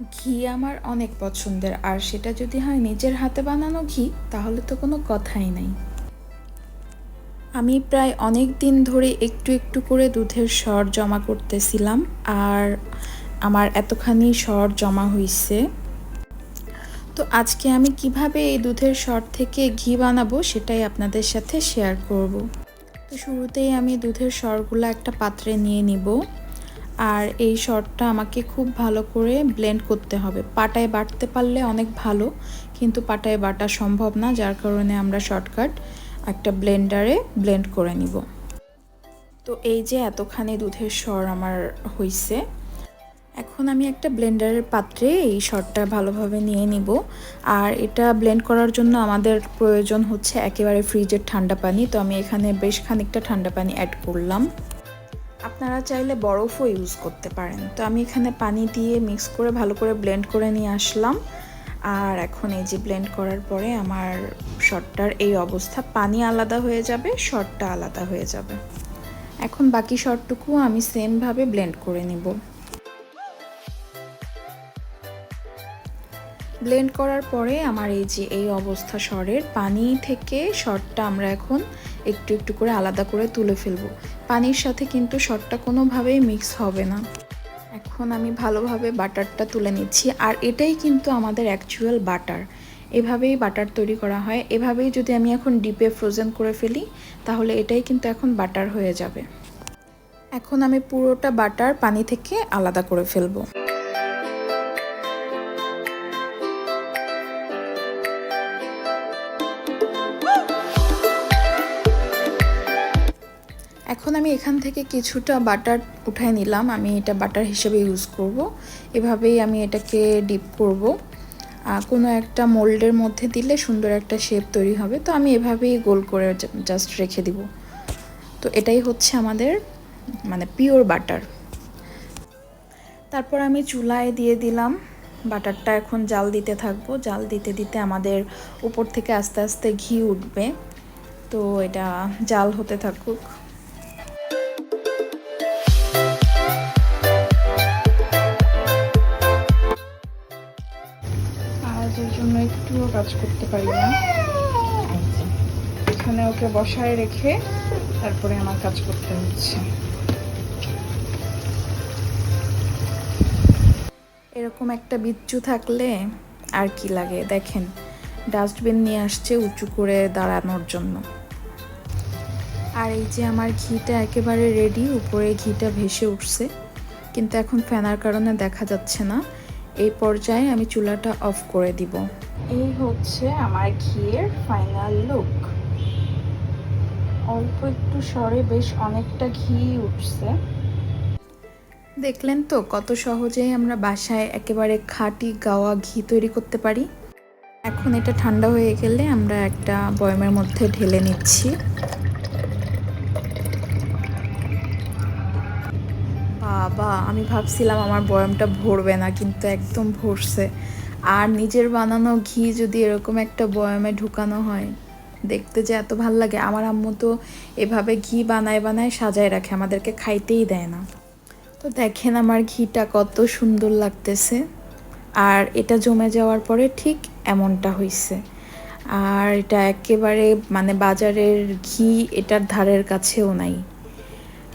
ঘি আমার অনেক পছন্দের, আর সেটা যদি হয় নিজের হাতে বানানো ঘি, তাহলে তো কোনো কথাই নাই। আমি প্রায় অনেক দিন ধরে একটু একটু করে দুধের স্বর জমা করতেছিলাম, আর আমার এতখানি স্বর জমা হইছে। তো আজকে আমি কীভাবে এই দুধের স্বর থেকে ঘি বানাবো সেটাই আপনাদের সাথে শেয়ার করব। তো শুরুতেই আমি দুধের স্বরগুলো একটা পাত্রে নিয়ে নিব। আর এই শর্টটা আমাকে খুব ভালো করে ব্লেন্ড করতে হবে। পাটায় বাটতে পারলে অনেক ভালো, কিন্তু পাটায় বাটা সম্ভব না, যার কারণে আমরা শর্টকাট একটা ব্লেন্ডারে ব্লেন্ড করে নিব। তো এই যে এতখানি দুধের স্বর আমার হইছে, এখন আমি একটা ব্লেন্ডারের পাত্রে এই শর্টটা ভালোভাবে নিয়ে নিব। আর এটা ব্লেন্ড করার জন্য আমাদের প্রয়োজন হচ্ছে একেবারে ফ্রিজের ঠান্ডা পানি, তো আমি এখানে বেশ খানিকটা ঠান্ডা পানি অ্যাড করলাম। আপনারা চাইলে বরফও ইউজ করতে পারেন। তো আমি এখানে পানি দিয়ে মিক্স করে, ভালো করে ব্লেন্ড করে নিয়ে আসলাম। আর এখন এই যে ব্লেন্ড করার পরে আমার শটটার এই অবস্থা। পানি আলাদা হয়ে যাবে শটটা আলাদা হয়ে যাবে। এখন বাকি শটটুকু আমি সেমভাবে ব্লেন্ড করে নিব। ব্লেন্ড করার পরে আমার এই যে এই অবস্থা স্বরের পানি থেকে শটটা আমরা এখন একটু একটু করে আলাদা করে তুলে ফেলব। পানির সাথে কিন্তু শটটা কোনোভাবেই মিক্স হবে না। এখন আমি ভালোভাবে বাটারটা তুলে নিচ্ছি। আর এটাই কিন্তু আমাদের অ্যাকচুয়াল বাটার। এভাবেই বাটার তৈরি করা হয়। এভাবেই যদি আমি এখন ডিপে ফ্রোজেন করে ফেলি, তাহলে এটাই কিন্তু এখন বাটার হয়ে যাবে। এখন আমি পুরোটা বাটার পানি থেকে আলাদা করে ফেলব। এখন আমি এখান থেকে কিছুটা বাটার উঠায় নিলাম। আমি এটা বাটার হিসেবে ইউজ করব। এভাবেই আমি এটাকে ডিপ করব। কোনো একটা মোল্ডের মধ্যে দিলে সুন্দর একটা শেপ তৈরি হবে। তো আমি এভাবেই গোল করে জাস্ট রেখে দিব। তো এটাই হচ্ছে আমাদের মানে পিওর বাটার তারপর আমি চুলায় দিয়ে দিলাম। বাটারটা এখন জাল দিতে থাকব। জাল দিতে দিতে আমাদের উপর থেকে আস্তে আস্তে ঘি উঠবে। তো এটা জাল হতে থাকুক। জন্য একটুও কাজ করতে পারি না। এখানে ওকে বসায় রেখে তারপরে আমার কাজ করতে হচ্ছে। এরকম একটা বিচ্ছু থাকলে আর কি লাগে? দেখেন, ডাস্টবিন নিয়ে আসছে উঁচু করে দাঁড়ানোর জন্য। আর এই যে আমার ঘিটা একেবারে রেডি উপরে ঘিটা ভেসে উঠছে। কিন্তু এখন ফ্যানার কারণে দেখা যাচ্ছে না। এই পর্যায়ে আমি চুলাটা অফ করে দিব। এই হচ্ছে আমার ঘিয়ের ফাইনাল লুক। অল্প একটু সরে বেশ অনেকটা ঘি উঠছে। দেখলেন তো কত সহজেই আমরা বাসায় একেবারে খাঁটি গাওয়া ঘি তৈরি করতে পারি? এখন এটা ঠান্ডা হয়ে গেলে আমরা একটা বয়মের মধ্যে ঢেলে নিচ্ছি। বাবা, আমি ভাবছিলাম আমার বয়ামটা ভরবে না, কিন্তু একদম ভরছে। আর নিজের বানানো ঘি যদি এরকম একটা বয়ামে ঢুকানো হয়, দেখতে যে এত ভালো লাগে। আমার আম্মু তো এভাবে ঘি বানায় বানায় সাজায় রাখে, আমাদেরকে খাইতেই দেয় না। তো দেখেন আমার ঘিটা কত সুন্দর লাগতেছে। আর এটা জমে যাওয়ার পরে ঠিক এমনটা হয়েছে আর এটা একেবারে মানে বাজারের ঘি এটার ধারের কাছেও নাই।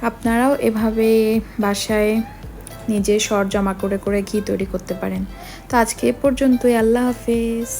আপনারাও এভাবে বাসায় নিজে সর জমা করে করে ঘি তৈরি করতে পারেন। তো আজকে এ পর্যন্তই, আল্লাহ হাফেজ।